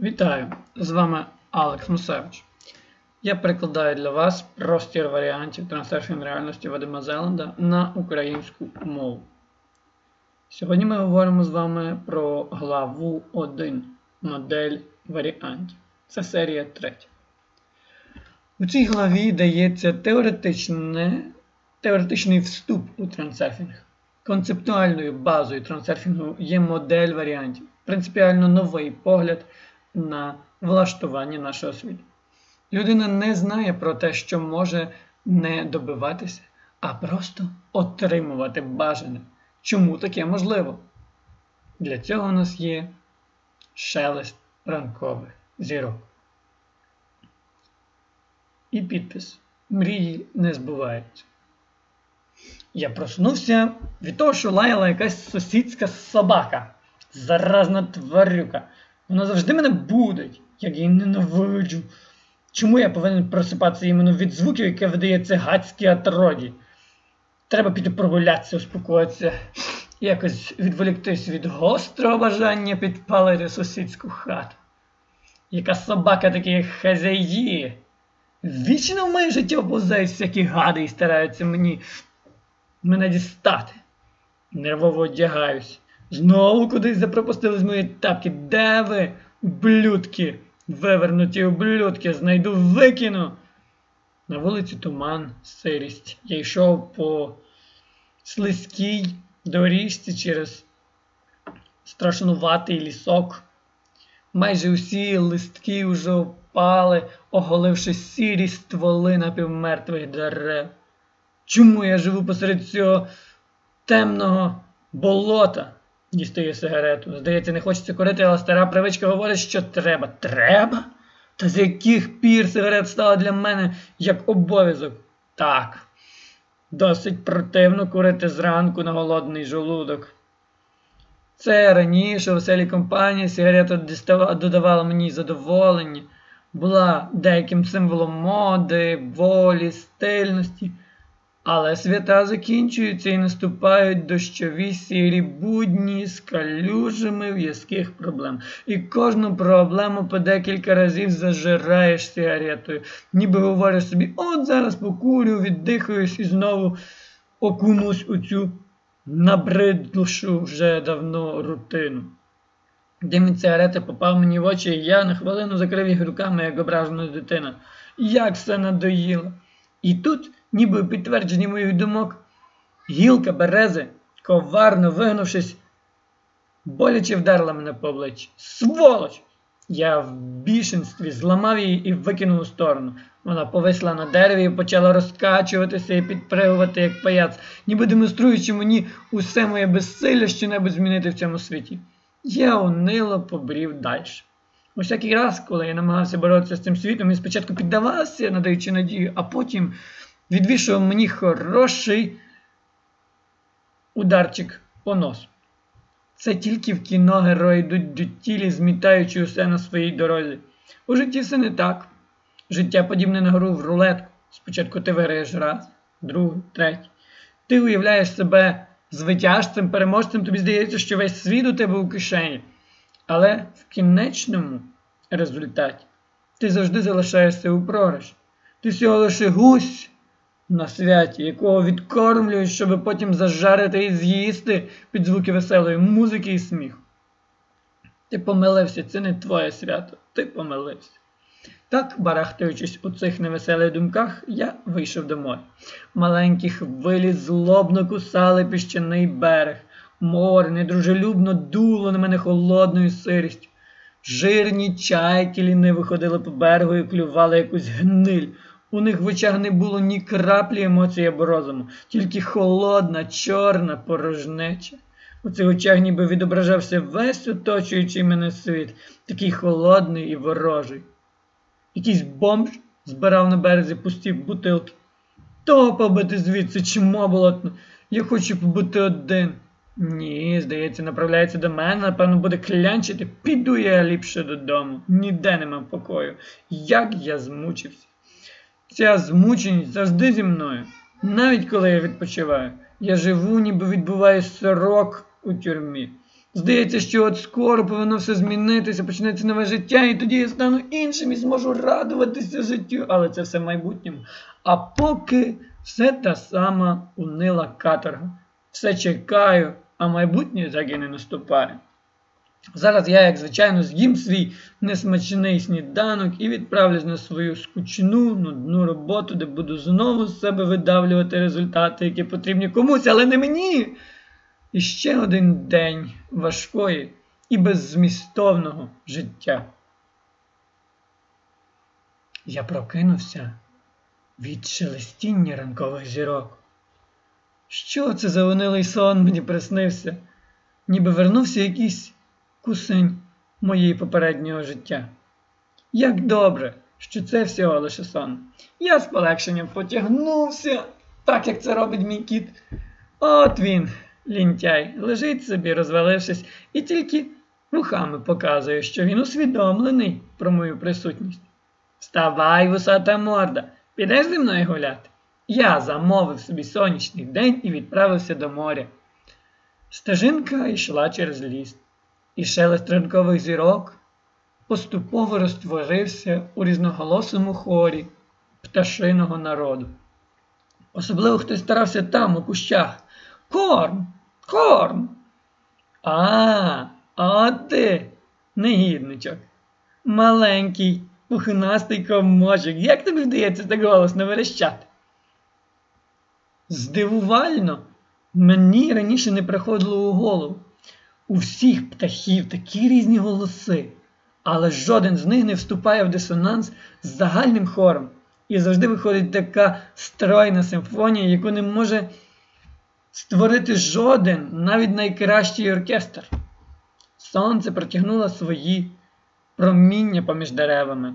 Вітаю! З вами Алекс Мусевич. Я перекладаю для вас простір варіантів трансерфінг реальності Вадима Зеланда на українську мову. Сьогодні ми говоримо з вами про главу 1 модель варіантів. Це серія 3. У цій главі дається теоретичний вступ у трансерфінг. Концептуальною базою трансерфінгу є модель варіантів, принципіально новий погляд на влаштування нашого світу. Людина не знає про те, що може не добиватися, а просто отримувати бажане. Чому таке можливо? Для цього у нас є шелест ранкових зірок. І підпис Мрії не збуваються. Я проснувся від того, що лаяла якась сусідська собака. Заразна тварюка. Вона завжди мене будить, як її ненавиджу. Чому я повинен просипатися іменно від звуків, яке видає цигацькі атроді? Треба піти прогулятися, успокоїтися, якось відволіктись від гострого бажання підпалити сусідську хату. Яка собака такі хазяї? Вічно в моє життя повзають всякі гади і стараються мені мене дістати. Нервово одягаюсь. Знову кудись запропустились мої тапки. Де ви, ублюдки? Вивернуті ублюдки, знайду викину. На вулиці туман, сирість. Я йшов по слизькій доріжці через страшнуватий лісок. Майже усі листки вже впали, оголивши сірі стволи напівмертвих дерев. Чому я живу посеред цього темного болота? Дістає сигарету. Здається, не хочеться курити, але стара привичка говорить, що треба. Треба? Та з яких пір сигарет стала для мене як обов'язок? Так. Досить противно курити зранку на голодний жолудок. Це раніше у веселій компанії сигарета додавала мені задоволення, була деяким символом моди, волі, стильності. Але свята закінчуються і наступають дощові сірі будні з калюжами в'язких проблем. І кожну проблему по декілька разів зажираєш сигаретою, ніби говориш собі, от зараз покурю, віддихаюсь і знову окунусь у цю набридлшу вже давно рутину. Дим від сигарети попав мені в очі, і я на хвилину закрив їх руками, як ображена дитина. Як все надоїло! І тут ніби у підтвердженні моїх думок, гілка берези, коварно вигнувшись, боляче вдарила мене по обличчі. Сволоч! Я в бішенстві зламав її і викинув у сторону. Вона повисла на дереві і почала розкачуватися і підпригувати, як паяц, ніби демонструючи мені усе моє безсилля що-небудь змінити в цьому світі. Я унило побрів далі. Усякий раз, коли я намагався боротися з цим світом, і спочатку піддавався, надаючи надію, а потім відвішував мені хороший ударчик по носу. Це тільки в кіно герої йдуть до тілі, змітаючи усе на своїй дорозі. У житті все не так. Життя подібне на гру в рулетку. Спочатку ти виграєш раз, другий, третій. Ти уявляєш себе звитяжцем, переможцем, тобі здається, що весь світ у тебе у кишені. Але в кінечному результаті ти завжди залишаєшся у програші. Ти всього лише гусь на святі, якого відкормлюють, щоб потім зажарити і з'їсти під звуки веселої музики і сміху. Ти помилився, це не твоє свято, ти помилився. Так, барахтаючись у цих невеселих думках, я вийшов до моря. Маленькі хвилі злобно кусали піщаний берег. Море недружелюбно дуло на мене холодною сирістю. Жирні чайки ліниво ходили по берегу і клювали якусь гниль. У них в очах не було ні краплі емоцій або розуму, тільки холодна, чорна порожнеча. У цих очах ніби відображався весь оточуючий мене світ, такий холодний і ворожий. Якийсь бомж збирав на березі пусті бутилки. Того побити звідси чмо болотно. Я хочу побути один. Ні, здається, направляється до мене, напевно, буде клянчити. Піду я ліпше додому. Ніде нема покою. Як я змучився. Ця змученість завжди зі мною. Навіть коли я відпочиваю, я живу, ніби відбуваю сорок у тюрмі. Здається, що от скоро повинно все змінитися, почнеться нове життя, і тоді я стану іншим і зможу радуватися життю. Але це все в майбутньому. А поки все та сама унила каторга. Все чекаю, а майбутнє так і не наступає. Зараз я, як звичайно, з'їм свій несмачний сніданок і відправлюсь на свою скучну, нудну роботу, де буду знову з себе видавлювати результати, які потрібні комусь, але не мені. І ще один день важкої і беззмістовного життя. Я прокинувся від шелестіння ранкових зірок. Що це за унилий сон мені приснився, ніби вернувся якийсь кусень моєї попереднього життя. Як добре, що це всього лише сон. Я з полегшенням потягнувся, так як це робить мій кіт. От він, лінтяй, лежить собі, розвалившись, і тільки рухами показує, що він усвідомлений про мою присутність. Вставай, вусата морда, підеш зі мною гуляти? Я замовив собі сонячний день і відправився до моря. Стежинка йшла через ліс, і шелест ранкових зірок поступово розтворився у різноголосому хорі пташиного народу. Особливо хтось старався там, у кущах. Корм, корм. А, а ти, негідничок, маленький, пухнастий комочок, як тобі вдається так голосно верещати? Здивувально, мені раніше не приходило у голову. У всіх птахів такі різні голоси, але жоден з них не вступає в дисонанс з загальним хором. І завжди виходить така стройна симфонія, яку не може створити жоден, навіть найкращий оркестр. Сонце протягнуло свої проміння поміж деревами.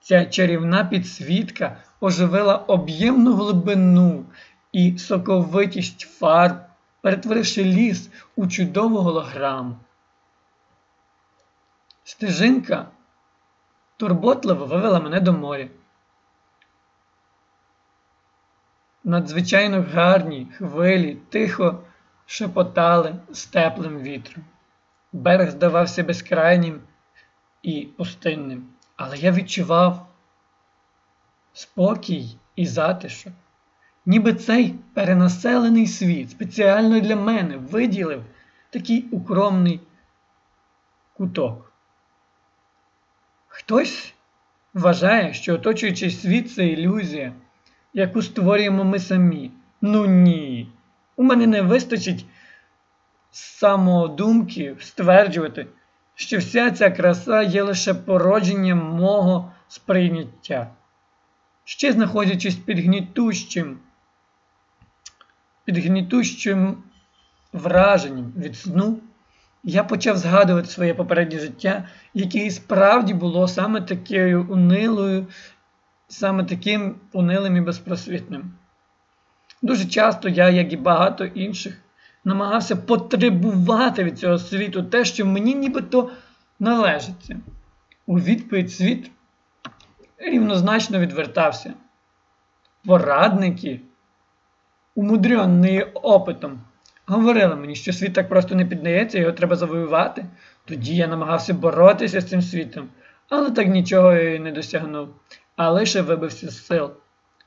Ця чарівна підсвітка оживила об'ємну глибину і соковитість фарб, перетворивши ліс у чудову голограму. Стежинка турботливо вивела мене до моря. Надзвичайно гарні хвилі тихо шепотали з теплим вітром. Берег здавався безкрайнім і пустинним, але я відчував спокій і затишок. Ніби цей перенаселений світ спеціально для мене виділив такий укромний куток. Хтось вважає, що оточуючий світ це ілюзія, яку створюємо ми самі. Ну ні. У мене не вистачить самодумки стверджувати, що вся ця краса є лише породженням мого сприйняття. Ще знаходячись під гнітущим під гнітущим враженням від сну, я почав згадувати своє попереднє життя, яке і справді було саме такою унилою, саме таким унилим і безпросвітним. Дуже часто я, як і багато інших, намагався потребувати від цього світу те, що мені нібито належиться. У відповідь світ рівнозначно відвертався. Порадники умудренний опитом, говорили мені, що світ так просто не піддається, його треба завоювати. Тоді я намагався боротися з цим світом, але так нічого і не досягнув, а лише вибився з сил.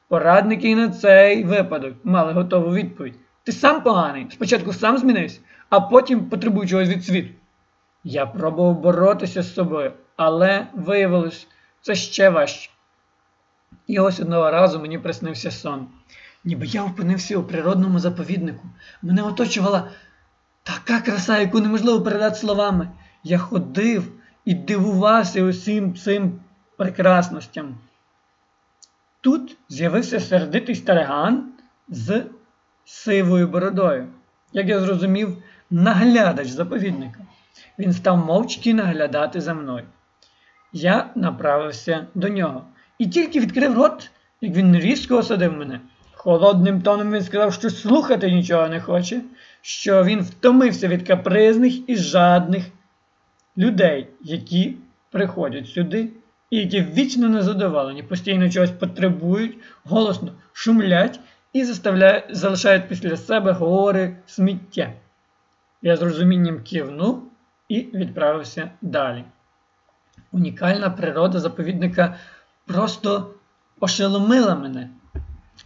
Порадники на цей випадок мали готову відповідь. Ти сам поганий, спочатку сам змінився, а потім потребуй чогось від світу. Я пробував боротися з собою, але виявилось це ще важче. І ось одного разу мені приснився сон ніби я опинився у природному заповіднику. Мене оточувала така краса, яку неможливо передати словами. Я ходив і дивувався усім цим прекрасностям. Тут з'явився сердитий стариган з сивою бородою. Як я зрозумів, наглядач заповідника. Він став мовчки наглядати за мною. Я направився до нього і тільки відкрив рот, як він різко осадив мене. Холодним тоном він сказав, що слухати нічого не хоче, що він втомився від капризних і жадних людей, які приходять сюди і які вічно незадоволені, постійно чогось потребують, голосно шумлять і залишають після себе гори сміття. Я з розумінням кивнув і відправився далі. Унікальна природа заповідника просто ошеломила мене.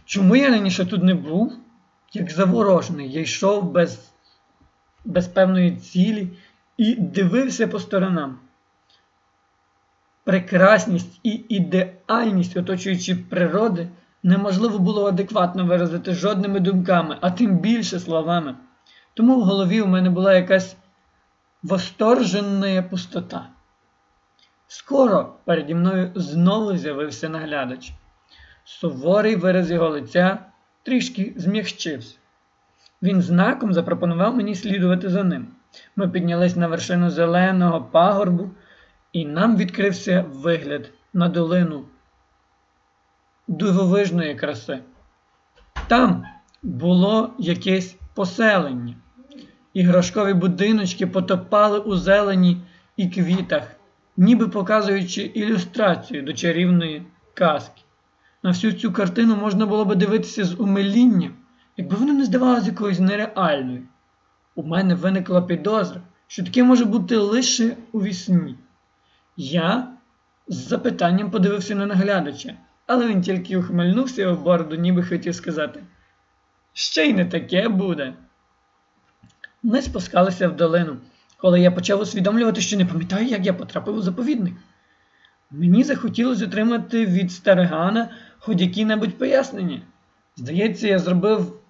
Чому я раніше тут не був, як заворожений, я йшов без, без певної цілі і дивився по сторонам. Прекрасність і ідеальність оточуючої природи неможливо було адекватно виразити жодними думками, а тим більше словами. Тому в голові у мене була якась восторженна пустота. Скоро переді мною знову з'явився наглядач. Суворий вираз його лиця трішки змягчився. Він знаком запропонував мені слідувати за ним. Ми піднялись на вершину зеленого пагорбу, і нам відкрився вигляд на долину дивовижної краси. Там було якесь поселення. Іграшкові будиночки потопали у зелені і квітах, ніби показуючи ілюстрацію до чарівної казки. На всю цю картину можна було би дивитися з умилінням, якби вона не здавалася якоюсь нереальною. У мене виникла підозра, що таке може бути лише у вісні. Я з запитанням подивився на наглядача, але він тільки ухмильнувся в бороду, ніби хотів сказати: Ще й не таке буде. Ми спускалися в долину, коли я почав усвідомлювати, що не пам'ятаю, як я потрапив у заповідник. Мені захотілося отримати від Старигана хоч які-небудь пояснення. Здається, я зробив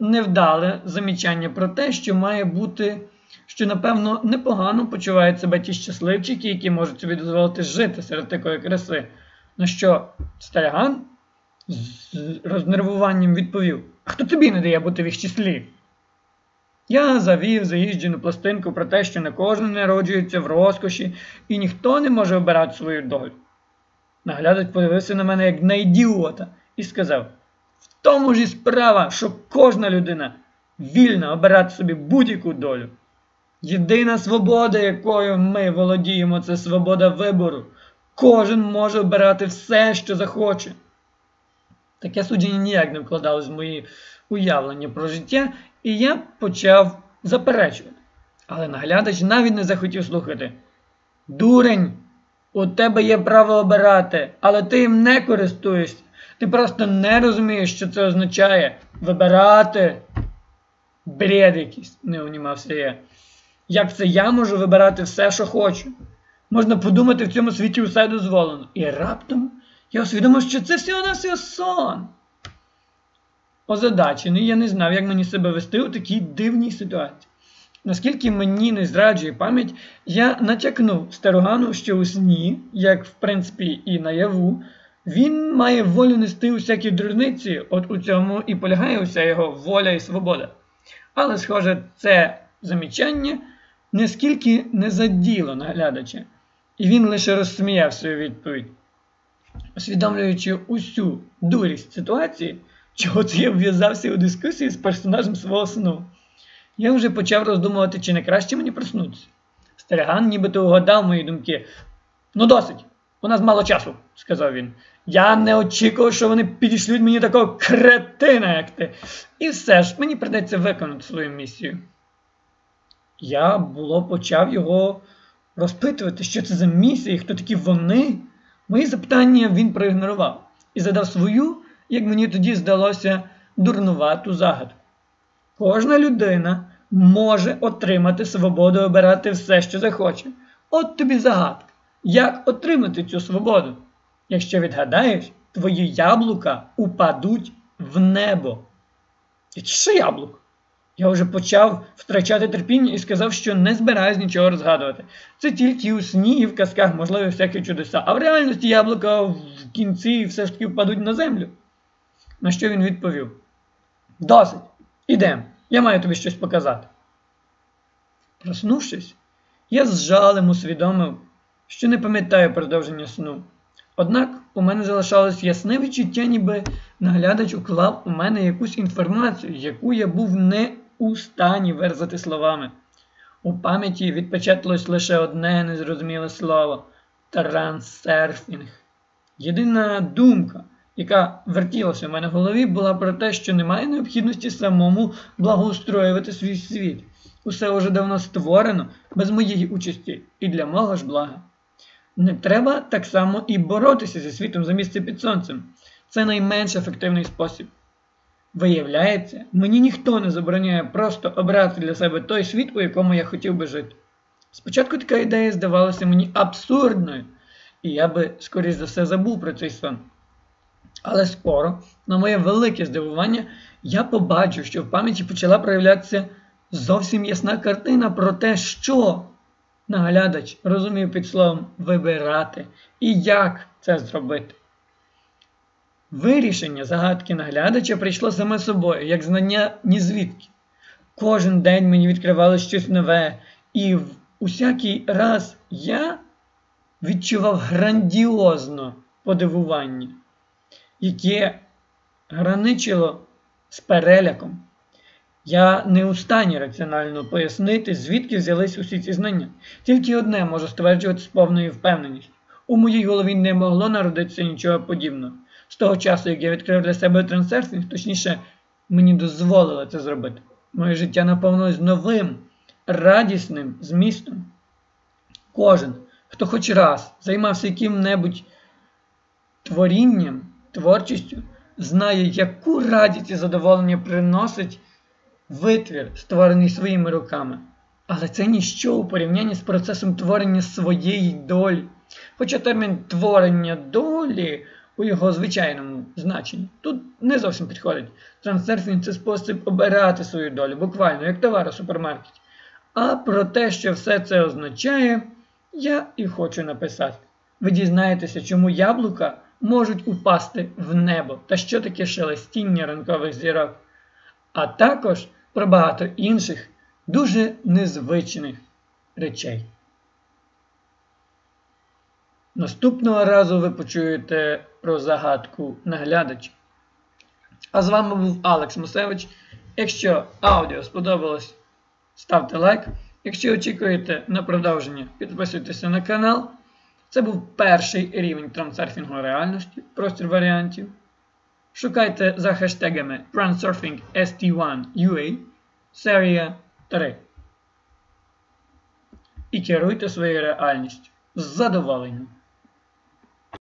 невдале замічання про те, що має бути, що, напевно, непогано почувають себе ті щасливчики, які можуть собі дозволити жити серед такої краси. На що Стариган з рознервуванням відповів: А хто тобі не дає бути в їх числі? Я завів заїжджену пластинку про те, що не кожен народжується в розкоші і ніхто не може обирати свою долю. Наглядач подивився на мене як на ідіота і сказав: В тому ж і справа, що кожна людина вільна обирати собі будь-яку долю. Єдина свобода, якою ми володіємо, це свобода вибору. Кожен може обирати все, що захоче. Таке судження ніяк не вкладалось в мої уявлення про життя, і я почав заперечувати. Але наглядач навіть не захотів слухати. Дурень, у тебе є право обирати, але ти їм не користуєшся. Ти просто не розумієш, що це означає вибирати. Бред якийсь, не унімався я. Як це я можу вибирати все, що хочу? Можна подумати, в цьому світі усе дозволено. І раптом я усвідомив, що це всього на всього сон. Озадачений, я не знав, як мені себе вести у такій дивній ситуації. Наскільки мені не зраджує пам'ять, я натякнув Старогану, що у сні, як в принципі і наяву, він має волю нести усякі дурниці, от у цьому і полягає уся його воля і свобода. Але, схоже, це замічання нескільки не заділо наглядача, і він лише розсміяв свою відповідь. Усвідомлюючи усю дурість ситуації, чого це я вв'язався у дискусію з персонажем свого сну. Я вже почав роздумувати, чи не краще мені проснутися. Стереган нібито угадав мої думки. Ну, досить, у нас мало часу, сказав він. Я не очікував, що вони підійшлють мені такого кретина, як ти. І все ж мені придеться виконати свою місію. Я було почав його розпитувати, що це за місія і хто такі вони. Мої запитання він проігнорував і задав свою, як мені тоді здалося, дурнувату загадку. Кожна людина може отримати свободу обирати все, що захоче. От тобі загадка. Як отримати цю свободу? Якщо відгадаєш, твої яблука упадуть в небо. Що яблук? Я вже почав втрачати терпіння і сказав, що не збираюсь нічого розгадувати. Це тільки у сні і в казках можливі всякі чудеса. А в реальності яблука в кінці все ж таки впадуть на землю. На що він відповів? Досить. Ідем, я маю тобі щось показати. Проснувшись, я з жалем усвідомив, що не пам'ятаю продовження сну. Однак у мене залишалось ясне відчуття, ніби наглядач уклав у мене якусь інформацію, яку я був не у стані верзати словами. У пам'яті відпечаталось лише одне незрозуміле слово трансерфінг. Єдина думка, яка вертілася в мене в голові, була про те, що немає необхідності самому благоустроювати свій світ. Усе уже давно створено без моєї участі і для мого ж блага. Не треба так само і боротися зі світом за місце під сонцем. Це найменш ефективний спосіб. Виявляється, мені ніхто не забороняє просто обрати для себе той світ, у якому я хотів би жити. Спочатку така ідея здавалася мені абсурдною, і я би, скоріш за все, забув про цей сон. Але скоро, на моє велике здивування, я побачив, що в пам'яті почала проявлятися зовсім ясна картина про те, що наглядач розумів під словом вибирати і як це зробити. Вирішення загадки наглядача прийшло саме собою, як знання ні звідки. Кожен день мені відкривало щось нове, і в усякий раз я відчував грандіозно подивування, яке граничило з переляком. Я не у стані раціонально пояснити, звідки взялись усі ці знання. Тільки одне можу стверджувати з повною впевненістю. У моїй голові не могло народитися нічого подібного. З того часу, як я відкрив для себе трансерфінг, точніше, мені дозволили це зробити. Моє життя наповнилось новим, радісним змістом. Кожен, хто хоч раз займався яким-небудь творінням, творчістю, знає, яку радість і задоволення приносить витвір, створений своїми руками. Але це ніщо у порівнянні з процесом творення своєї долі. Хоча термін творення долі у його звичайному значенні тут не зовсім підходить. Трансерфінг це спосіб обирати свою долю, буквально, як товар у супермаркеті. А про те, що все це означає, я і хочу написати. Ви дізнаєтеся, чому яблука можуть упасти в небо та що таке шелестіння ранкових зірок, а також про багато інших дуже незвичних речей. Наступного разу ви почуєте про загадку наглядача. А з вами був Алекс Мусевич. Якщо аудіо сподобалось, ставте лайк. Якщо очікуєте на продовження, підписуйтеся на канал. Це був перший рівень трансерфінгу реальності, простір варіантів. Шукайте за хештегами Transurfing ST1UA серія 3. І керуйте своєю реальністю з задоволенням.